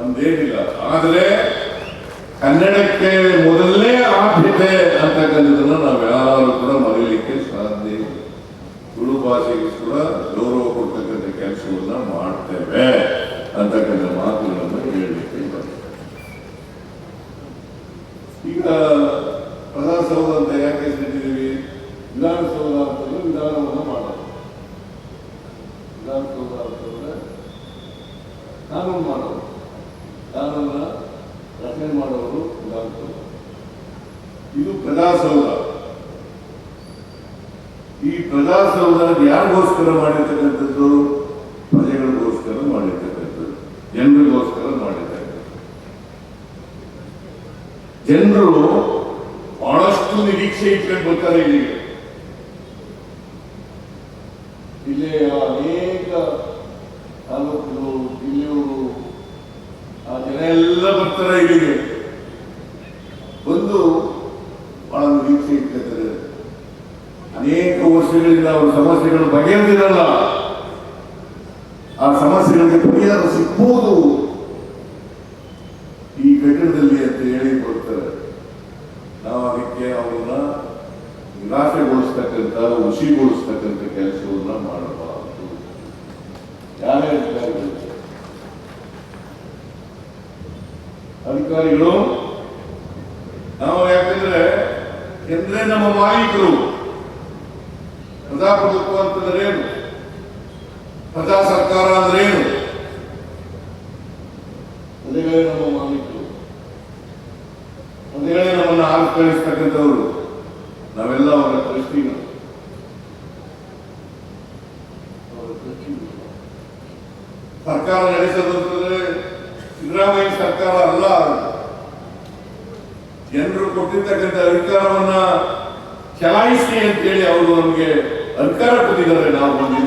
ನಮ್ದೇನಿಲ್ಲ ಆದರೆ ಕನ್ನಡಕ್ಕೆ ಮೊದಲನೇ ಆದ್ಯತೆ ಅಂತಕ್ಕಂಥದ್ದನ್ನು ನಾವು ಯಾರು ಕೂಡ ಮರೀಲಿಕ್ಕೆ ಸಾಧ್ಯ ಇಲ್ಲ. ತುಳು ಭಾಷೆಗೆ ಕೂಡ ಗೌರವ ಕೊಡ್ತಕ್ಕಂಥ ಕೆಲಸವನ್ನ ಮಾಡ್ತೇವೆ ಅಂತಕ್ಕಂಥ ಮಾತುಗಳನ್ನು ಹೇಳಲಿಕ್ಕೆ. ಈಗ ಪ್ರಜಾಸೌಧ ಅಂತ ಯಾಕೆ ಹೇಳ್ತಿದ್ದೀವಿ ವಿಧಾನಸೌಧ ಇದು ಪ್ರಜಾಸೌಧ. ಈ ಪ್ರಜಾಸೌಧ ಯಾರಿಗೋಸ್ಕರ ಮಾಡಿರ್ತಕ್ಕಂಥದ್ದು? ಪ್ರಜೆಗಳಿಗೋಸ್ಕರ ಮಾಡಿರ್ತಕ್ಕಂಥದ್ದು. ಜನರಿಗೋಸ್ಕರ ಮಾಡಿರ್ತಕ್ಕಂಥದ್ದು. ಜನರು ಬಹಳಷ್ಟು ನಿರೀಕ್ಷೆ ಇಟ್ಕೊಂಡು ಬರ್ತಾರೆ ಇಲ್ಲಿಗೆ ಇಲ್ಲಿ ಅನೇಕ ತಾಲೂಕುಗಳು ಜಿಲ್ಲೆಯವರು ಆ ಜನ ಎಲ್ಲ ಬರ್ತಾರೆ ಇಲ್ಲಿಗೆ ಬಂದು ಬಹಳ ನಿರೀಕ್ಷೆ ಇಟ್ಟಿದ್ದಾರೆ. ಅನೇಕ ವರ್ಷಗಳಿಂದ ಅವರ ಸಮಸ್ಯೆಗಳು ಬಗೆಹರಿದಿರಲ್ಲ. ಆ ಸಮಸ್ಯೆಗಳಿಗೆ ಪರಿಹಾರ ಸಿಗ್ಬೋದು ಈ ಕಟ್ಟಡದಲ್ಲಿ ಅಂತ ಹೇಳಿ ಬರ್ತಾರೆ ನಾವು ಅದಕ್ಕೆ ಅವರನ್ನ ನಿರಾಶೆಗೊಳಿಸ್ತಕ್ಕಂಥ ಹುಸಿಗೊಳಿಸ್ತಕ್ಕಂಥ ಕೆಲಸವನ್ನ ಮಾಡಬಾರದು ಯಾರೇ ಅಧಿಕಾರಿಗಳು ಅಧಿಕಾರಿಗಳು ನಾವು ಯಾಕಂದ್ರೆ ಎಂದ್ರೆ ನಮ್ಮ ಮಾಲೀಕರು ಪ್ರಜಾಪ್ರಭುತ್ವ ಅಂತಂದ್ರೇನು ಪ್ರಜಾ ಸರ್ಕಾರ ಅಂದ್ರೇನು ಪ್ರಜೆಗಳೇ ನಮ್ಮ ಮಾಲೀಕರು. ಪ್ರಜೆಗಳೇ ನಮ್ಮನ್ನು ಕಳಿಸ್ತಕ್ಕಂಥವ್ರು ನಾವೆಲ್ಲ ಅವರ ದೃಷ್ಟಿನ. ಸರ್ಕಾರ ನಡೆಸೋದು ಅಂತಂದ್ರೆ ಸಿದ್ದರಾಮಯ್ಯ ಸರ್ಕಾರ ಅಲ್ಲ ಅದು. ಜನರು ಕೊಟ್ಟಿರ್ತಕ್ಕಂಥ ಅಧಿಕಾರವನ್ನ ಚಲಾಯಿಸಿ ಅಂತೇಳಿ ಅವರು ನಮಗೆ ಅಧಿಕಾರ ಕೊಟ್ಟಿದ್ದಾರೆ. ನಾವು ಬಂದು.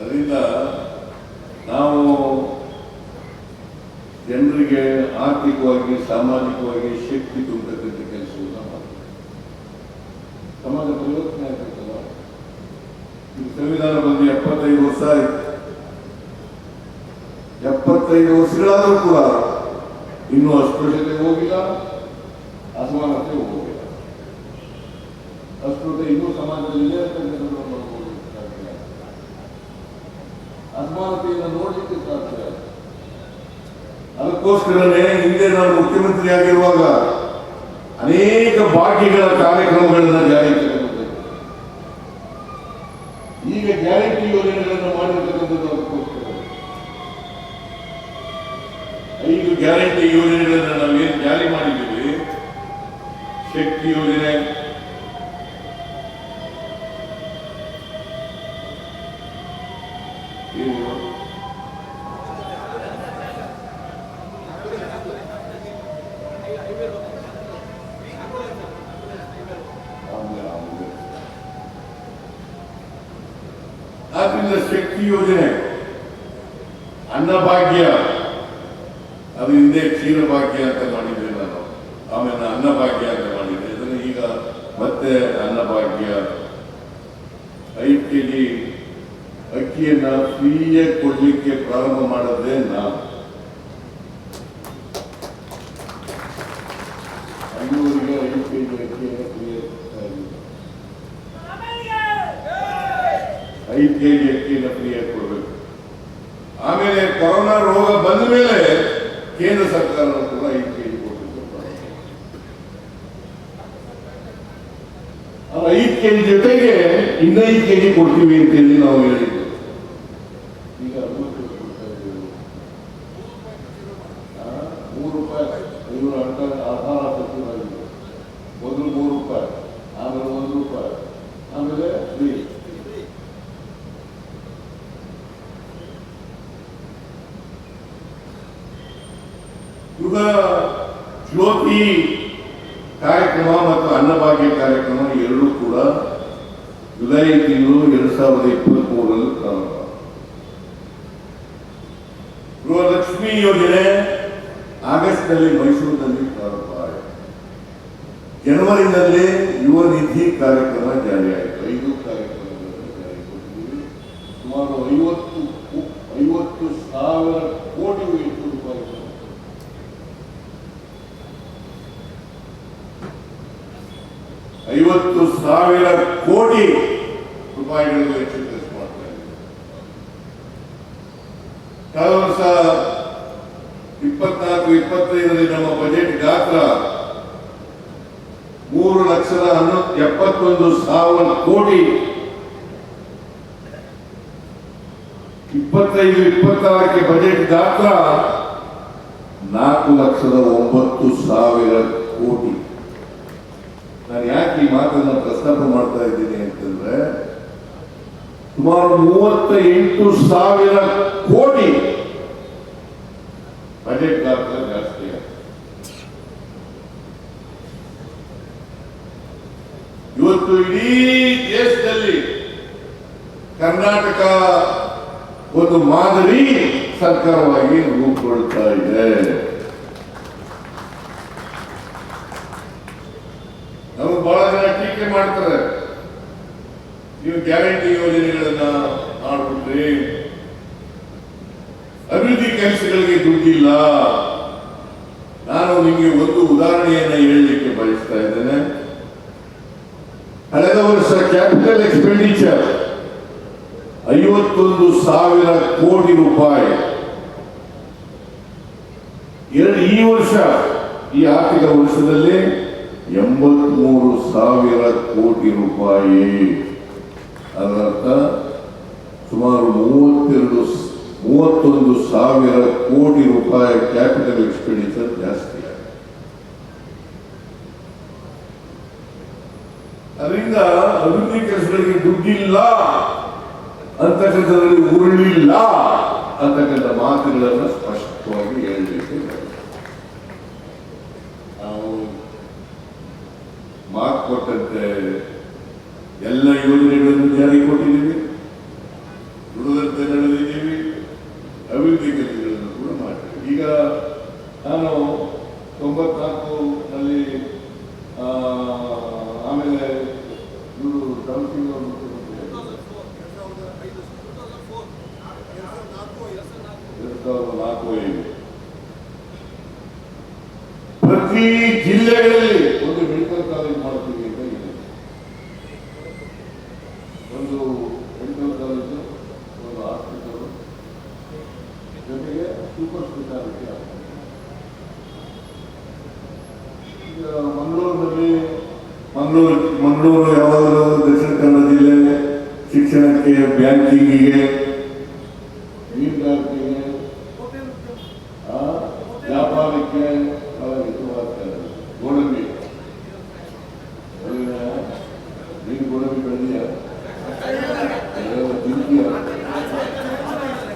ಅದರಿಂದ ನಾವು ಜನರಿಗೆ ಆರ್ಥಿಕವಾಗಿ, ಸಾಮಾಜಿಕವಾಗಿ ಶಕ್ತಿ ತುಂಬತಕ್ಕಂಥ ಕೆಲಸವನ್ನ ಮಾಡ್ತೀವಿ. ಸಮಾಜ ಪರಿವರ್ತನೆ ಆಗಬೇಕಲ್ಲ ಸಂವಿಧಾನ ಬಂದು ಎಪ್ಪತ್ತೈದು ವರ್ಷ ಆಯ್ತು. ಎಪ್ಪತ್ತೈದು ವರ್ಷಗಳಾದರೂ ಕೂಡ ಇನ್ನೂ ಅಸ್ಪೃಶ್ಯತೆ ಹೋಗಿಲ್ಲ, ಅಸಮಾನತೆ ಹೋಗಿಲ್ಲ. ಅಸ್ಪೃಶ್ಯತೆ ಇನ್ನೂ ಸಮಾಜದಲ್ಲಿ ಇದೆ ಅಂತ ಅಸಮಾನತೆಯನ್ನು ನೋಡಲಿಕ್ಕೆ ಸಾಧ್ಯ ಅದಕ್ಕೋಸ್ಕರನೇ ಹಿಂದೆ ನಾನು ಮುಖ್ಯಮಂತ್ರಿ ಆಗಿರುವಾಗ ಅನೇಕ ಬಾಕಿಗಳ ಕಾರ್ಯಕ್ರಮಗಳನ್ನು ಜಾರಿಗೆ ತಗೊಂಡಿದ್ದೆ ಈಗ ಗ್ಯಾರಂಟಿ ಯೋಜನೆಗಳನ್ನು ಮಾಡಿರ್ತಕ್ಕಂಥದ್ದು ಅದಕ್ಕೋಸ್ಕರ ಐದು ಗ್ಯಾರಂಟಿ ಯೋಜನೆಗಳನ್ನು ನಾವೇನು ಜಾರಿ ಮಾಡಿದ್ದೀವಿ ಶಕ್ತಿ ಯೋಜನೆ. ಆದ್ರಿಂದ ಶಕ್ತಿ ಯೋಜನೆ ಅನ್ನಭಾಗ್ಯ ಅದು ಹಿಂದೆ ಕ್ಷೀರ ಭಾಗ್ಯ ಅಂತ ಮಾಡಿದ್ದೆ ನಾನು ಆಮೇಲೆ ನಾನು ಅನ್ನಭಾಗ್ಯ ಅಂತ ಮಾಡಿದ್ದೆ ಇದನ್ನು ಈಗ ಮತ್ತೆ ಅನ್ನಭಾಗ್ಯ ಐದು ಕೆ ಜಿ ಅಕ್ಕಿಯನ್ನ ಫ್ರೀಯಾಗಿ ಕೊಡ್ಲಿಕ್ಕೆ ಪ್ರಾರಂಭ ಮಾಡಿದ್ರೆ ನಾನು. ಐನೂರಿಗೆ ಐದು ಕೆ ಜಿ ಅಕ್ಕಿಯನ್ನು ಫ್ರೀಯಾಗಿ ಐದು ಕೆ ಜಿ ಕೊಡಬೇಕು. ಆಮೇಲೆ ಕೊರೋನಾ ರೋಗ ಬಂದ ಮೇಲೆ ಕೇಂದ್ರ ಸರ್ಕಾರ ಕೂಡ ಐದು ಕೆ ಜಿ ಕೊಡಬೇಕು ಐದು ಕೆ ಜಿ ಜೊತೆಗೆ ಇನ್ನೈದು ಕೆ ಜಿ ಕೊಡ್ತೀವಿ ಅಂತೇಳಿ ನಾವು ಹೇಳಿದ್ವಿ ಈಗ ಅರವತ್ತು ಕೊಡ್ತಾ ಇದ್ದೀವಿ. ಆ, ಮೂರು ಐನೂರ ಅರ್ಧ ಆಧಾರ ಸಚಿವರಾಗಿದೆ ಮೊದಲು ಮೂರು ರೂಪಾಯಿ, ಆಮೇಲೆ ಒಂದು ರೂಪಾಯಿ, ಆಮೇಲೆ ಫ್ರೀ. ಯುಗ ಜ್ಯೋತಿ ಕಾರ್ಯಕ್ರಮ ಮತ್ತು ಅನ್ನಭಾಗ್ಯ ಕಾರ್ಯಕ್ರಮ ಎರಡೂ ಕೂಡ ಜುಲೈ ತಿಂಗಳು ಎರಡ್ ಸಾವಿರದ ಇಪ್ಪತ್ತ್ ಪ್ರಾರಂಭ. ಗೃಹಲಕ್ಷ್ಮಿ ಯೋಜನೆ ಆಗಸ್ಟ್ನಲ್ಲಿ ಮೈಸೂರಿನಲ್ಲಿ ಪ್ರಾರಂಭ ಆಯಿತು. ಜನವರಿನಲ್ಲಿ ಯುವ ನಿಧಿ ಕಾರ್ಯಕ್ರಮ ಜಾರಿಯಾಯಿತು ಐದು ಕಾರ್ಯಕ್ರಮಗಳನ್ನು ಜಾರಿಗೊಳಿಸಿದ್ದೀವಿ. ಸುಮಾರು ಐವತ್ತು ಐವತ್ತು ಸಾವಿರ ಕೋಟಿ ಹೆಚ್ಚು ರೂಪಾಯಿ ಐವತ್ತು ಸಾವಿರ ಕೋಟಿ ರೂಪಾಯಿಗಳಿಗೆ ಇಪ್ಪತ್ತೈದರಲ್ಲಿ ನಮ್ಮ ಬಜೆಟ್ ಗಾತ್ರ ಮೂರು ಲಕ್ಷದ ಎಪ್ಪತ್ತೊಂದು ಸಾವಿರ ಕೋಟಿ. ಇಪ್ಪತ್ತೈದು, ಇಪ್ಪತ್ತಾರಕ್ಕೆ ಬಜೆಟ್ ಗಾತ್ರ ನಾಲ್ಕು ಲಕ್ಷದ ಒಂಬತ್ತು ಸಾವಿರ ಕೋಟಿ. ನಾನು ಯಾಕೆ ಈ ಮಾತನ್ನು ಪ್ರಸ್ತಾಪ ಮಾಡ್ತಾ ಇದ್ದೀನಿ ಅಂತಂದ್ರೆ, ಸುಮಾರು ಮೂವತ್ತ ಎಂಟು ಸಾವಿರ ಕೋಟಿ. ಬಜೆಟ್ ಗಾತ್ರ ಜಾಸ್ತಿ. ಇವತ್ತು ಇಡೀ ದೇಶದಲ್ಲಿ ಕರ್ನಾಟಕ ಒಂದು ಮಾದರಿ ಸರ್ಕಾರವಾಗಿ ರೂಪುಗೊಳ್ತಾ ಇದೆ ನಮ್ಗೆ ಬಹಳ ಜನ ಟೀಕೆ ಮಾಡ್ತಾರೆ ನೀವು ಗ್ಯಾರಂಟಿ ಯೋಜನೆಗಳನ್ನ ಮಾಡ್ಬಿಟ್ರಿ ಅಭಿವೃದ್ಧಿ ಕೆಲಸಗಳಿಗೆ ದುಡ್ಡಿಲ್ಲ. ನಾನು ನಿಮಗೆ ಒಂದು ಉದಾಹರಣೆಯನ್ನ ಹೇಳಲಿಕ್ಕೆ ಬಯಸ್ತಾ ಇದ್ದೇನೆ. ಕಳೆದ ವರ್ಷ ಕ್ಯಾಪಿಟಲ್ ಎಕ್ಸ್ಪೆಂಡಿಚರ್ ಐವತ್ತೊಂದು ಸಾವಿರ ಕೋಟಿ ರೂಪಾಯಿ. ಎರಡು ಈ ವರ್ಷ, ಈ ಆರ್ಥಿಕ ವರ್ಷದಲ್ಲಿ ಎಂಬತ್ಮೂರು ಸಾವಿರ ಕೋಟಿ ರೂಪಾಯಿ. ಅದರರ್ಥ ಸುಮಾರು ಮೂವತ್ತೆರಡು ಮೂವತ್ತೊಂದು ಸಾವಿರ ಕೋಟಿ ರೂಪಾಯಿ ಕ್ಯಾಪಿಟಲ್ ಎಕ್ಸ್ಪೆಂಡಿಚರ್ ಜಾಸ್ತಿ. ಅದರಿಂದ ಅಭಿವೃದ್ಧಿ ಕೆಲಸಗಳಿಗೆ ದುಡ್ಡಿಲ್ಲ, ಅಂತಕ್ಕಂಥದ್ರಲ್ಲಿ ಉರುಳಿಲ್ಲ ಅಂತಕ್ಕಂಥ ಮಾತುಗಳನ್ನು ಸ್ಪಷ್ಟವಾಗಿ ಹೇಳಲಿಕ್ಕೆ ನಾವು ಮಾತು ಕೊಟ್ಟಂತೆ ಎಲ್ಲ ಯೋಜನೆಗಳನ್ನು ಜಾರಿಗೆ ಕೊಟ್ಟಿದ್ದೀವಿ. ಪ್ರತಿ ಜಿಲ್ಲೆಗಳಲ್ಲಿ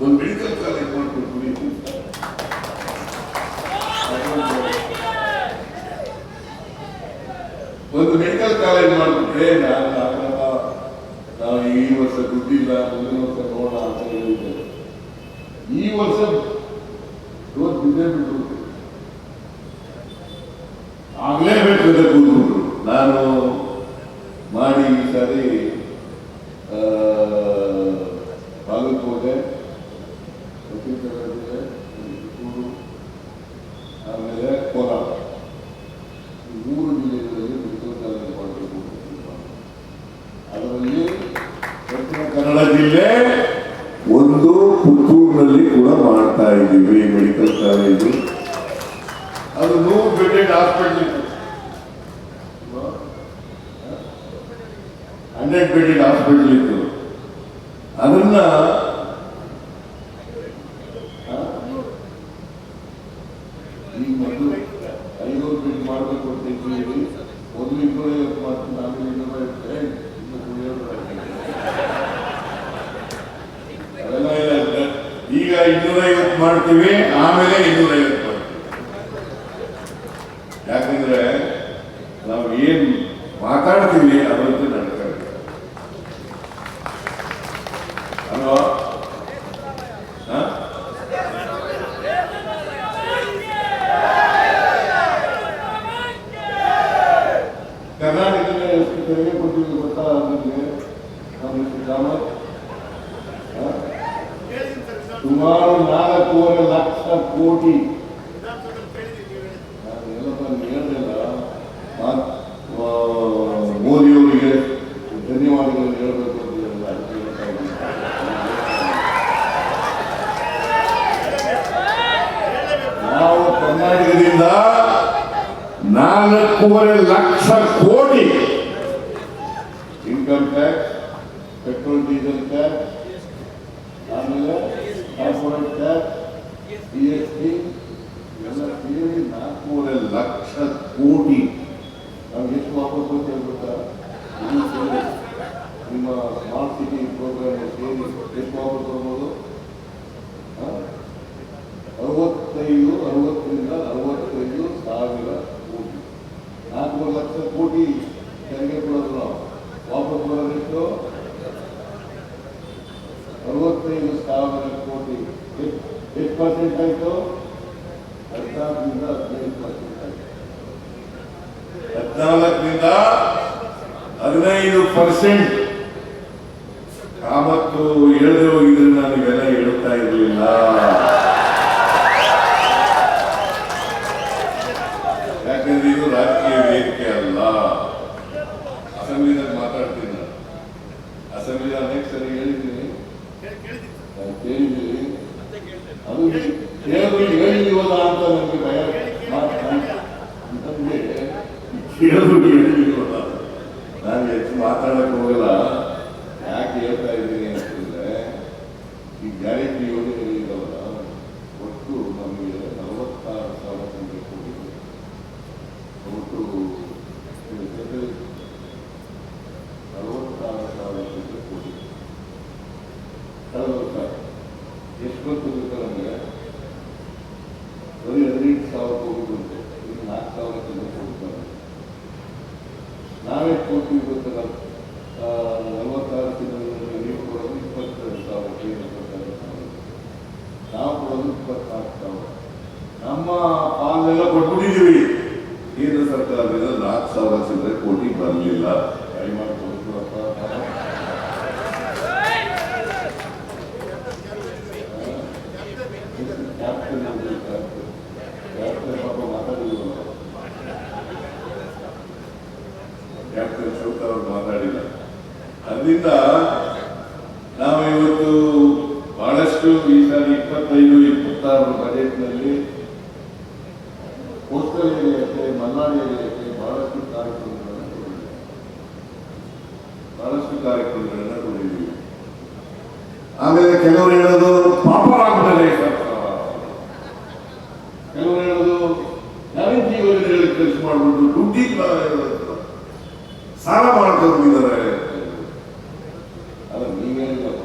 ಒಂದು ಮೆಡಿಕಲ್ ಕಾಲೇಜ್ ಮಾಡ್ಕೊಡ್ತೀನಿ. ಒಂದು ಮೆಡಿಕಲ್ ಕಾಲೇಜ್ ಮಾಡಿಬಿಟ್ರೆ ನಾನು ಆಗಲ್ಲ ನಾವು ಈ ವರ್ಷ ದುಡ್ಡಿಲ್ಲ ಮುಂದಿನ ವರ್ಷ ನೋಡೋಣ ಅಂತ ಹೇಳಿದ್ದೆ. ಈ ವರ್ಷ ಇವತ್ತು ಬಿದ್ದೇ ಬಿಟ್ರು ಆಗ್ಲೇಬೇಕು ಅಂತ ಕೂತ್ಬಿಟ್ರು ನಾನು ಮಾಡಿ ಈ ಸಾರಿ ಆ, ಬಾಗಲಕೋಟೆ ದಕ್ಷಿಣ ಕನ್ನಡ ಜಿಲ್ಲೆ ಚಿತ್ತೂರು ಆಮೇಲೆ ಕೋಲಾರ ಈ ಮೂರು ಜಿಲ್ಲೆಗಳಲ್ಲಿ ಮೆಡಿಕಲ್ ಕಾಲೇಜ್ ಮಾಡಬೇಕು ಅಂತ ತೀರ್ಮಾನ. ಅದರಲ್ಲಿ ದಕ್ಷಿಣ ಕನ್ನಡ ಜಿಲ್ಲೆ ಒಂದು ಪುತ್ತೂರಿನಲ್ಲಿ ಕೂಡ ಮಾಡ್ತಾ ಇದ್ದೀವಿ ಮೆಡಿಕಲ್ ಕಾಲೇಜು ಅದು ನೂರು ಬೆಡ್ಡೆಡ್ ಹಾಸ್ಪಿಟಲ್ ಇತ್ತು ಹಂಡ್ರೆಡ್ ಬೆಡ್ಡೆಡ್ ಹಾಸ್ಪಿಟಲ್ ಇತ್ತು ಅದನ್ನ ಆ, ಈಗ ಮೊದಲು ಐನೂರು ಬೆಡ್ ಮಾಡಬೇಕು ಅಂತ ಇದ್ದೀವಿ ಒಂದು ಇನ್ನೂರೈವತ್ತು ಮಾಡ್ತೀನಿ ಆಮೇಲೆ ಇನ್ನೂರೈವತ್ತು ಏ, ಇನ್ನು ಮುನ್ನೂರು ಅದೆಲ್ಲ ಇಲ್ಲ ಈಗ ಇನ್ನೂರೈವತ್ತು ಮಾಡ್ತೀವಿ ಆಮೇಲೆ ಇನ್ನೂರೈವತ್ತು ಮಾಡ್ತೀವಿ ಯಾಕಂದ್ರೆ ನಾವು ಏನ್ ಮಾತಾಡ್ತೀವಿ ಮಾತಾಡ್ತೀವಿ ಅದಂತೆ ನಡ್ಕೊಂಡು ಅಲ್ವಾ ಹಾ? ಕರ್ನಾಟಕದಲ್ಲಿ ಎಷ್ಟು ತೆರಿಗೆ ಕೊಟ್ಟಿದ್ದು ಗೊತ್ತಾ ನಿಮಗೆ ನಮ್ಮ ಕಾಮತ್ ಹಾ? ಸುಮಾರು ನಾಲ್ಕೂವರೆ ಲಕ್ಷ ಕೋಟಿ ಆ, ಮೋದಿಯವರಿಗೆ ಧನ್ಯವಾದಗಳನ್ನು ಹೇಳಬೇಕು ಅಂತ ಹೇಳಿಲ್ಲ. ನಾವು ಕರ್ನಾಟಕದಿಂದ ನಾಲ್ಕೂವರೆ lakh crore income tax petrol diesel tax tax G S T ನಾಲ್ಕೂವರೆ ಲಕ್ಷ ಕೋಟಿ ನಾವು ಎಷ್ಟು ನಿಮ್ಮ ಸ್ಮಾರ್ಟ್ ಪ್ರೋಗ್ರಾಮ್ ಸೇರಿ ಎಷ್ಟು? ಅರವತ್ತೈದು ಅರವತ್ತರಿಂದ ಅರವತ್ತೈದು ಸಾವಿರ ಕೋಟಿ ನಾಲ್ಕೂವರೆ ಲಕ್ಷ ಕೋಟಿ ತೆರಿಗೆ ಕೊಡೋದು ನಾವು ವಾಪಸ್ ಬರೋದೆಷ್ಟು ಅರವತ್ತೈದು ಸಾವಿರ ಕೋಟಿ ಎಷ್ಟ್- ಎಷ್ಟು ಪರ್ಸೆಂಟ್ ಹದಿನಾಲ್ಕರಿಂದ ಹದಿನೈದು ಪರ್ಸೆಂಟ್. ಆಯಿತು ಹದಿನಾಲ್ಕರಿಂದ ಹದಿನೈದು ಪರ್ಸೆಂಟ್. ಕಾಮತ್ತು ಹೇಳದೆ ಹೋಗಿದ್ರೆ ನಾನು ಹೇಳುತ್ತಾ ಹೇಳ್ತಾ ಇರಲಿಲ್ಲ. ಯಾಕಂದ್ರೆ ಇದು ರಾಜಕೀಯ ವೇದಿಕೆ ಅಲ್ಲ. ಅಸೆಂಬ್ಲಿನಲ್ಲಿ ಮಾತಾಡ್ತೀನಿ ನಾನು. ಅಸೆಂಬ್ಲಿ ಅನೇಕ ಸರಿ ಹೇಳಿದ್ದೀನಿ ನಾನು ಕೇಳಿದ್ದೀನಿ ಅದು ಕೇಳೋದು ಹೇಳಿದೀವಲ್ಲ ಅಂತ ನನಗೆ ಭಯ. ಅಂತಂದ್ರೆ ಕೇಳೋದು ಹೇಳಿದೀವಲ್ಲ ನಾನು ಹೆಚ್ಚು ಮಾತಾಡಕ್ಕೆ ಹೋಗಲ್ಲ. ಯಾಕೆ ಹೇಳ್ತಾ ಇದ್ದೀನಿ ಅಂತಂದ್ರೆ, ಈ ಗ್ಯಾರಂಟಿ ಯೋಜನೆಗಳಿದಾವಲ್ಲ ಒಟ್ಟು ನಮಗೆ ನಲವತ್ತಾರು ಸಾವಿರ ಸಂಖ್ಯೆ ಕೊಟ್ಟಿದೆ ಒಟ್ಟು, ನಲವತ್ತಾರು ಸಾವಿರ ಸಂಖ್ಯೆ ಕೊಟ್ಟಿದೆ ಕಳೆದ ಎಷ್ಟು ಗೊತ್ತು ಬೇಕು ನಮಗೆ? ಬರೀ ಹದಿನೆಂಟು ಸಾವಿರ ಕೋಟಿ ಬಂತು. ಇನ್ನು ನಾಲ್ಕು ಸಾವಿರ ಕೋಟಿ ಕೊಡ್ತಾರೆ ನಾವೇ ಕೊಡ್ತೀವಿ ಗೊತ್ತಲ್ಲ ಆ, ನಲವತ್ತಾರು ಚಿಲ್ಲರೆ ನೀವು ಕೊಡೋದು ಇಪ್ಪತ್ತೆರಡು ಸಾವಿರ ಕೇಂದ್ರ ಸರ್ಕಾರ ಕೊಡೋದು. ನಾವು ಕೊಡೋದು ಇಪ್ಪತ್ನಾಲ್ಕು ಸಾವಿರ ನಮ್ಮ ಪಾಲೆಲ್ಲ ಕೊಟ್ಬಿಟ್ಟಿದ್ದೀವಿ ಕೇಂದ್ರ ಸರ್ಕಾರದಿಂದ ನಾಲ್ಕು ಸಾವಿರ ಚಿಲ್ಲರೆ ಕೋಟಿ ಬರಲಿಲ್ಲ ದಯಮಾಡಿ ಕೊಡ್ತೀವಪ್ಪ ಅದರಿಂದ ನಾವು ಇವತ್ತು ಬಹಳಷ್ಟು ಈ ಇಪ್ಪತ್ತೈದು ಇಪ್ಪತ್ತಾರು ಬಹಳಷ್ಟು ಕಾರ್ಯಕ್ರಮಗಳನ್ನು ಬಹಳಷ್ಟು ಕಾರ್ಯಕ್ರಮಗಳನ್ನ ಆಮೇಲೆ ಕೆಲವರು ಹೇಳೋದು ಪಾಪರಾಗ್ತದೆ ಸರ್ಕಾರ ಕೆಲವರು ಹೇಳೋದು ಜೀವನ ಹೇಳಿ ಖರ್ಚು ಮಾಡ್ಬಿಟ್ಟು ದುಡ್ಡಿಲ್ಲ. ಸಾಲ ಮಾಡ್ಕೊಂಡಿದ್ದಾರೆ ಅಲ್ಲ ನೀವ್ ಹೇಳಿದಪ್ಪ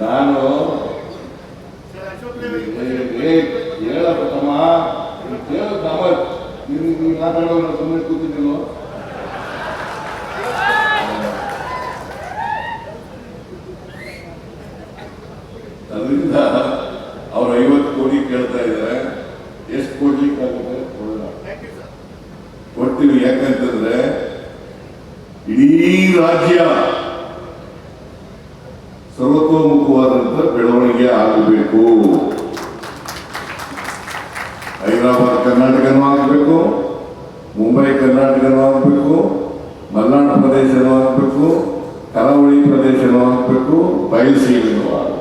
ನಾನು ಏ, ಹೇಳಪ್ಪ ತಮ್ಮ ನೀನ್ ಕೇಳು ತಮ್ಮ ನೀನು ನೀನು ಮಾತಾಡೋಣ ಸುಮ್ಮನೆ ಕೂತಿದ್ದೀನೋ ಅದರಿಂದ ಅವ್ರು ಐವತ್ತು ಕೋಟಿ ಕೇಳ್ತಾ ಇದ್ದಾರೆ ಎಷ್ಟು ಕೊಡ್ಲಿಕ್ಕಾಗುತ್ತೆ ಕೊಡೋಣ ಕೊಡ್ತೀವಿ ಯಾಕಂತಂದ್ರೆ ಇಡೀ ರಾಜ್ಯ ಸರ್ವತೋಮುಖವಾದಂತಹ ಬೆಳವಣಿಗೆ ಆಗಬೇಕು. ಹೈದರಾಬಾದ್ ಕರ್ನಾಟಕನೂ ಆಗಬೇಕು, ಮುಂಬೈ ಕರ್ನಾಟಕನೂ ಆಗಬೇಕು, ಮಲೆನಾಡು ಪ್ರದೇಶನೂ ಆಗಬೇಕು, ಕರಾವಳಿ ಪ್ರದೇಶನೂ ಆಗಬೇಕು, ಬಯಲುಸೀಮೆನೂ ಆಗಬೇಕು.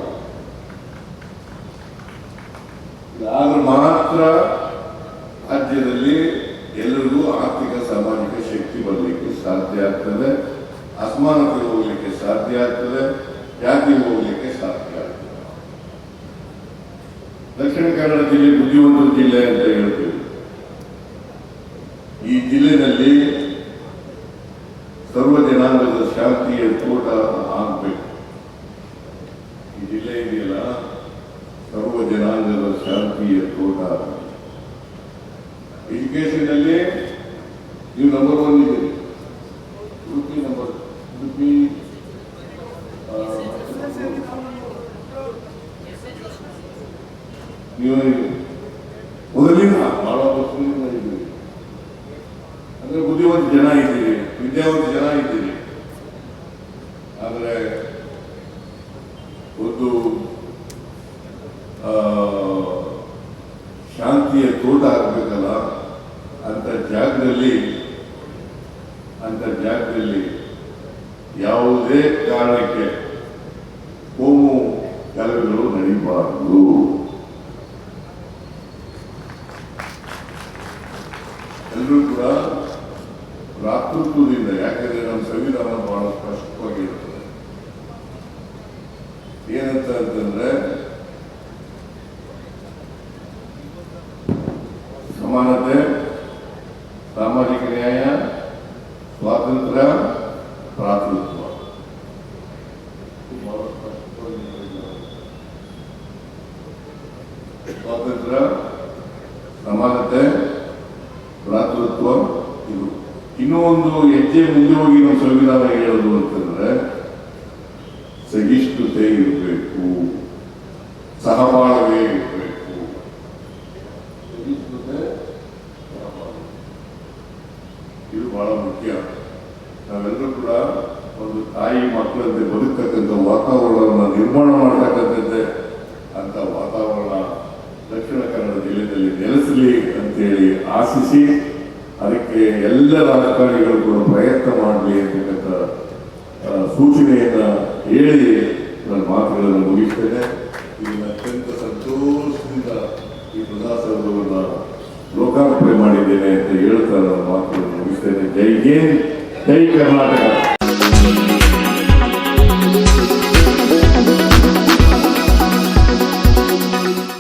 ಮಾತ್ರ ರಾಜ್ಯದಲ್ಲಿ ಎಲ್ಲರಿಗೂ ಆರ್ಥಿಕ, ಸಾಮಾಜಿಕ ಶಕ್ತಿ ಬರಲಿಕ್ಕೆ ಸಾಧ್ಯ ಆಗ್ತದೆ. ಅಸಮಾನತೆ ಹೋಗ್ಲಿಕ್ಕೆ ಸಾಧ್ಯ ಆಗ್ತದೆ? ಜಾತಿ ಹೋಗ್ಲಿಕ್ಕೆ ಸಾಧ್ಯ ಆಗ್ತದೆ? ದಕ್ಷಿಣ ಕನ್ನಡ ಜಿಲ್ಲೆ ಬುದ್ಧಿವಂತ ಜಿಲ್ಲೆ ಅಂತ ಹೇಳ್ತೀವಿ. ಈ ಜಿಲ್ಲೆಯಲ್ಲಿ ಸರ್ವ ಜನಾಂಗದ ಶಾಂತಿಯ ಕೂಟ ಆಗಬೇಕು. ಈ ಜಿಲ್ಲೆ ಇದೆಯಲ್ಲ? ಸರ್ವ ಜನಾಂಗದ ಶಾಂತಿಯ ತೋಟ. ಎಜುಕೇಶನ್ ಅಲ್ಲಿ ನೀವು ನಂಬರ್ ಒನ್ ಇದ್ದೀರಿ. ಜಾಗದಲ್ಲಿ ಯಾವುದೇ ಕಾರಣಕ್ಕೆ ಕೋಮು ಗಲಭೆಗಳು ನಡೀಬಾರದು ಎಲ್ಲರೂ ಕೂಡ ಭ್ರಾತೃತ್ವದಿಂದ ಯಾಕಂದ್ರೆ ನಮ್ಮ ಸಂವಿಧಾನ ಬಹಳ ಸ್ಪಷ್ಟವಾಗಿರ್ತದೆ ಏನಂತ ಅಂತಂದ್ರೆ ಸಮಾನತೆ ಸಾಮಾಜಿಕ ನ್ಯಾಯ ಸ್ವಾತಂತ್ರ್ಯ ಭ್ರಾತೃತ್ವ ಇದು ಬಹಳ ಸ್ಪಷ್ಟವಾಗಿ ಹೇಳಿದ್ದಾರೆ. ಸ್ವಾತಂತ್ರ್ಯ, ಸಮಾನತೆ, ಭ್ರಾತೃತ್ವ, ಇದು. ಇನ್ನೂ ಒಂದು ಹೆಜ್ಜೆ ಮುಂದೆ ಹೋಗಿ ನಮ್ಮ ಸಂವಿಧಾನ ಹೇಳೋದು ಅಂತಂದ್ರೆ ಸಹಿಷ್ಣುತೆ ಇರಬೇಕು. ಸಹಬಾಳ್ವೆ ಇರಬೇಕು ಸಹಿಷ್ಣುತೆ ಸಹಬಾಳ್ವೆ. ಇದು ಬಹಳ ಮುಖ್ಯ ನಾವೆಲ್ಲರೂ ಕೂಡ ಒಂದು ತಾಯಿ ಮಕ್ಕಳಂತೆ ಬದುಕತಕ್ಕಂಥ ವಾತಾವರಣವನ್ನು ನಿರ್ಮಾಣ ಮಾಡ್ತಕ್ಕಂಥದ್ದೇ ಅಂತ ವಾತಾವರಣ ದಕ್ಷಿಣ ಕನ್ನಡ ನೆಲೆಸಲಿ ಅಂತೇಳಿ ಆಶಿಸಿ ಅದಕ್ಕೆ ಎಲ್ಲ ರಾಜಕಾರಣಿಗಳು ಕೂಡ ಪ್ರಯತ್ನ ಮಾಡಲಿ ಅಂತಕ್ಕಂಥ ಸೂಚನೆಯನ್ನ ಹೇಳಿ ನನ್ನ ಮಾತುಗಳನ್ನು ಮುಗಿಸ್ತೇನೆ. ಇದನ್ನು ಅತ್ಯಂತ ಸಂತೋಷದಿಂದ ಈ ಪ್ರಜಾಸೌಧವನ್ನು ಲೋಕಾರ್ಪಣೆ ಮಾಡಿದ್ದೇನೆ ಅಂತ ಹೇಳ್ತಾ ನನ್ನ ಮಾತುಗಳನ್ನು ಮುಗಿಸ್ತೇನೆ. ಜೈ ಜೈ ಕರ್ನಾಟಕ!